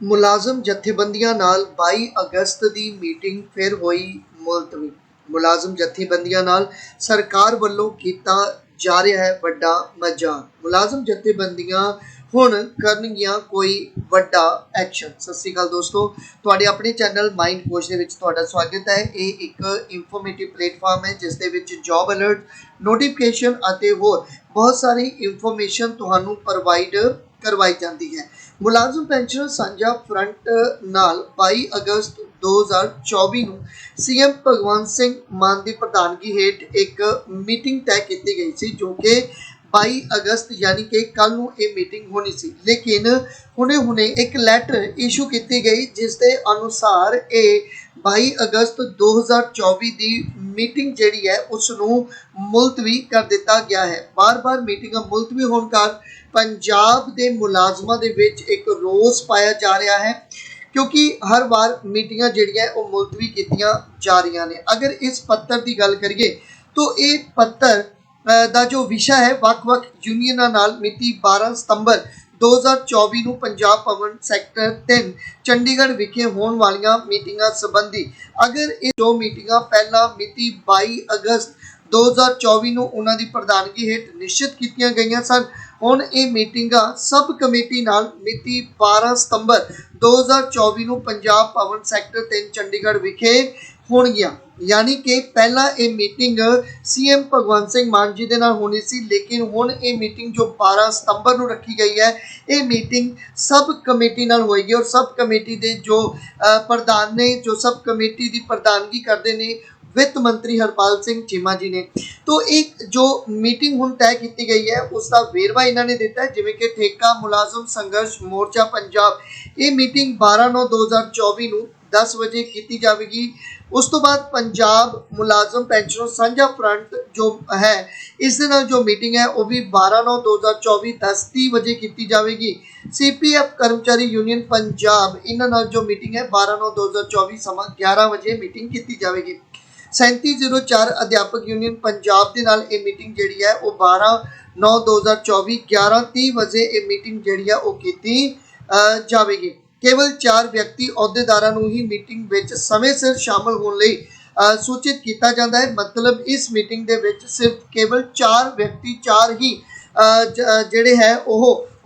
ਮੁਲਾਜ਼ਮ ਜਥੇਬੰਦੀਆਂ ਨਾਲ 22 ਅਗਸਤ ਦੀ ਮੀਟਿੰਗ ਫਿਰ ਹੋਈ ਮੁਲਤਵੀ। ਮੁਲਾਜ਼ਮ ਜਥੇਬੰਦੀਆਂ ਨਾਲ ਸਰਕਾਰ ਵੱਲੋਂ ਕੀਤਾ ਜਾ ਰਿਹਾ ਹੈ ਵੱਡਾ ਮਜ਼ਾਕ ਮੁਲਾਜ਼ਮ ਜਥੇਬੰਦੀਆਂ ਹੁਣ ਕਰਨਗੀਆਂ ਕੋਈ ਵੱਡਾ ਐਕਸ਼ਨ। ਸਤਿ ਸ਼੍ਰੀ ਅਕਾਲ ਦੋਸਤੋ, ਤੁਹਾਡੇ ਆਪਣੇ ਚੈਨਲ ਮਾਈਂਡ ਕੋਚ ਦੇ ਵਿੱਚ ਤੁਹਾਡਾ ਸਵਾਗਤ ਹੈ। ਇਹ ਇੱਕ ਇਨਫੋਰਮੇਟਿਵ ਪਲੇਟਫਾਰਮ ਹੈ, ਜਿਸ ਦੇ ਵਿੱਚ ਜੌਬ ਅਲਰਟ ਨੋਟੀਫਿਕੇਸ਼ਨ ਅਤੇ ਹੋਰ ਬਹੁਤ ਸਾਰੀ ਇਨਫੋਰਮੇਸ਼ਨ ਤੁਹਾਨੂੰ ਪ੍ਰੋਵਾਈਡ ਕਰਵਾਈ ਜਾਂਦੀ ਹੈ। ਮੁਲਾਜ਼ਮ ਪੈਨਸ਼ਨ ਸਾਂਝਾ ਫਰੰਟ ਨਾਲ 22 ਅਗਸਤ 2024 ਨੂੰ ਸੀਐਮ ਭਗਵੰਤ ਸਿੰਘ ਮਾਨ ਦੀ ਪ੍ਰਧਾਨਗੀ ਹੇਠ ਇੱਕ ਮੀਟਿੰਗ ਤੈਅ ਕੀਤੀ ਗਈ ਸੀ, ਜੋ ਕਿ 22 ਅਗਸਤ, ਯਾਨੀ ਕਿ ਕੱਲ ਨੂੰ ਇਹ ਮੀਟਿੰਗ ਹੋਣੀ ਸੀ। ਲੇਕਿਨ ਹੁਣੇ-ਹੁਣੇ ਇੱਕ ਲੈਟਰ ਇਸ਼ੂ ਕੀਤੀ ਗਈ, ਜਿਸ ਦੇ ਅਨੁਸਾਰ ਇਹ 22 ਅਗਸਤ 2024 ਦੀ ਮੀਟਿੰਗ ਜਿਹੜੀ ਹੈ ਉਸ ਨੂੰ ਮੁਲਤਵੀ ਕਰ ਦਿੱਤਾ ਗਿਆ ਹੈ। ਬਾਰ-ਬਾਰ ਮੀਟਿੰਗਾਂ ਮੁਲਤਵੀ ਹੋਣ ਕਾਰਨ ਪੰਜਾਬ ਦੇ ਮੁਲਾਜ਼ਮਾਂ ਦੇ ਵਿੱਚ ਇੱਕ ਰੋਸ ਪਾਇਆ ਜਾ ਰਿਹਾ ਹੈ, ਕਿਉਂਕਿ ਹਰ ਵਾਰ ਮੀਟਿੰਗਾਂ ਜਿਹੜੀਆਂ, ਉਹ ਮੁਲਤਵੀ ਕੀਤੀਆਂ ਜਾ ਰਹੀਆਂ ਨੇ। ਅਗਰ ਇਸ ਪੱਤਰ ਦੀ ਗੱਲ ਕਰੀਏ, ਤਾਂ ਇਹ ਪੱਤਰ ਦਾ ਜੋ ਵਿਸ਼ਾ ਹੈ, ਵੱਖ-ਵੱਖ ਯੂਨੀਅਨਾਂ ਨਾਲ ਮਿਤੀ 12 ਸਤੰਬਰ 2024 ਨੂੰ ਪੰਜਾਬ ਭਵਨ ਸੈਕਟਰ 3 ਚੰਡੀਗੜ੍ਹ ਵਿਖੇ ਹੋਣ ਵਾਲੀਆਂ ਮੀਟਿੰਗਾਂ ਸੰਬੰਧੀ ਅਗਰ ਇਹ ਦੋ ਮੀਟਿੰਗਾਂ ਪਹਿਲਾਂ ਮਿਤੀ 22 ਅਗਸਤ 2024 ਨੂੰ ਉਹਨਾਂ ਦੀ ਪ੍ਰਧਾਨਗੀ ਹੇਠ ਨਿਸ਼ਚਿਤ ਕੀਤੀਆਂ ਗਈਆਂ ਸਨ। ਹੁਣ ਇਹ ਮੀਟਿੰਗਾਂ ਸਬ ਕਮੇਟੀ ਨਾਲ ਮਿਤੀ 12 ਸਤੰਬਰ 2024 ਨੂੰ ਪੰਜਾਬ ਭਵਨ ਸੈਕਟਰ 3 ਚੰਡੀਗੜ੍ਹ ਵਿਖੇ ਹੋਣਗੀਆਂ। ਯਾਨੀ ਕਿ ਪਹਿਲਾਂ ਇਹ ਮੀਟਿੰਗ ਸੀਐਮ ਭਗਵੰਤ ਸਿੰਘ ਮਾਨ ਜੀ ਦੇ ਨਾਲ ਹੋਣੀ ਸੀ, ਲੇਕਿਨ ਹੁਣ ਇਹ ਮੀਟਿੰਗ ਜੋ 12 ਸਤੰਬਰ ਨੂੰ ਰੱਖੀ ਗਈ ਹੈ, ਇਹ ਮੀਟਿੰਗ ਸਬ ਕਮੇਟੀ ਨਾਲ ਹੋਏਗੀ। ਔਰ ਸਬ ਕਮੇਟੀ ਦੇ ਜੋ ਪ੍ਰਧਾਨ ਨੇ, ਜੋ ਸਬ ਕਮੇਟੀ ਦੀ ਪ੍ਰਧਾਨਗੀ ਕਰਦੇ ਨੇ ਵਿੱਤ ਮੰਤਰੀ ਹਰਪਾਲ ਸਿੰਘ ਚੀਮਾ ਜੀ ਨੇ ਤੋਂ ਇੱਕ ਜੋ ਮੀਟਿੰਗ ਹੁਣ ਤੈਅ ਕੀਤੀ ਗਈ ਹੈ ਉਸ ਦਾ ਵੇਰਵਾ ਇਹਨਾਂ ਨੇ ਦਿੱਤਾ ਹੈ ਜਿਵੇਂ ਕਿ ਠੇਕਾ ਮੁਲਾਜ਼ਮ ਸੰਘਰਸ਼ ਮੋਰਚਾ ਪੰਜਾਬ ਇਹ ਮੀਟਿੰਗ 12/9/2024 ਨੂੰ 10 ਵਜੇ ਕੀਤੀ ਜਾਵੇਗੀ ਉਸ ਤੋਂ ਬਾਅਦ ਪੰਜਾਬ ਮੁਲਾਜ਼ਮ ਪੈਨਸ਼ਨਰ ਸਾਂਝਾ ਫਰੰਟ ਜੋ ਹੈ ਇਸ ਦੇ ਨਾਲ ਜੋ ਮੀਟਿੰਗ ਹੈ ਉਹ ਵੀ 12/9/2024 10:30 ਵਜੇ ਕੀਤੀ ਜਾਵੇਗੀ ਸੀਪੀਐਫ ਕਰਮਚਾਰੀ ਯੂਨੀਅਨ ਪੰਜਾਬ ਇਹਨਾਂ ਨਾਲ ਜੋ ਮੀਟਿੰਗ ਹੈ 12/9/2024 ਸਮਾਂ 11 ਵਜੇ ਮੀਟਿੰਗ ਕੀਤੀ ਜਾਵੇਗੀ 3704 ਅਧਿਆਪਕ ਯੂਨੀਅਨ ਪੰਜਾਬ ਦੇ ਨਾਲ ਇਹ ਮੀਟਿੰਗ ਜਿਹੜੀ ਹੈ ਉਹ 12 9 2024 11:30 ਵਜੇ ਇਹ ਮੀਟਿੰਗ ਜਿਹੜੀ ਹੈ ਉਹ ਕੀਤੀ ਜਾਵੇਗੀ। ਕੇਵਲ 4 ਵਿਅਕਤੀ ਅਹੁਦੇਦਾਰਾਂ ਨੂੰ ਹੀ ਮੀਟਿੰਗ ਵਿੱਚ ਸਮੇਂ ਸਿਰ ਸ਼ਾਮਲ ਹੋਣ ਲਈ ਸੂਚਿਤ ਕੀਤਾ ਜਾਂਦਾ ਹੈ। ਮਤਲਬ ਇਸ ਮੀਟਿੰਗ ਦੇ ਵਿੱਚ ਸਿਰਫ ਕੇਵਲ 4 ਵਿਅਕਤੀ 4 ਹੀ ਜਿਹੜੇ ਹੈ ਉਹ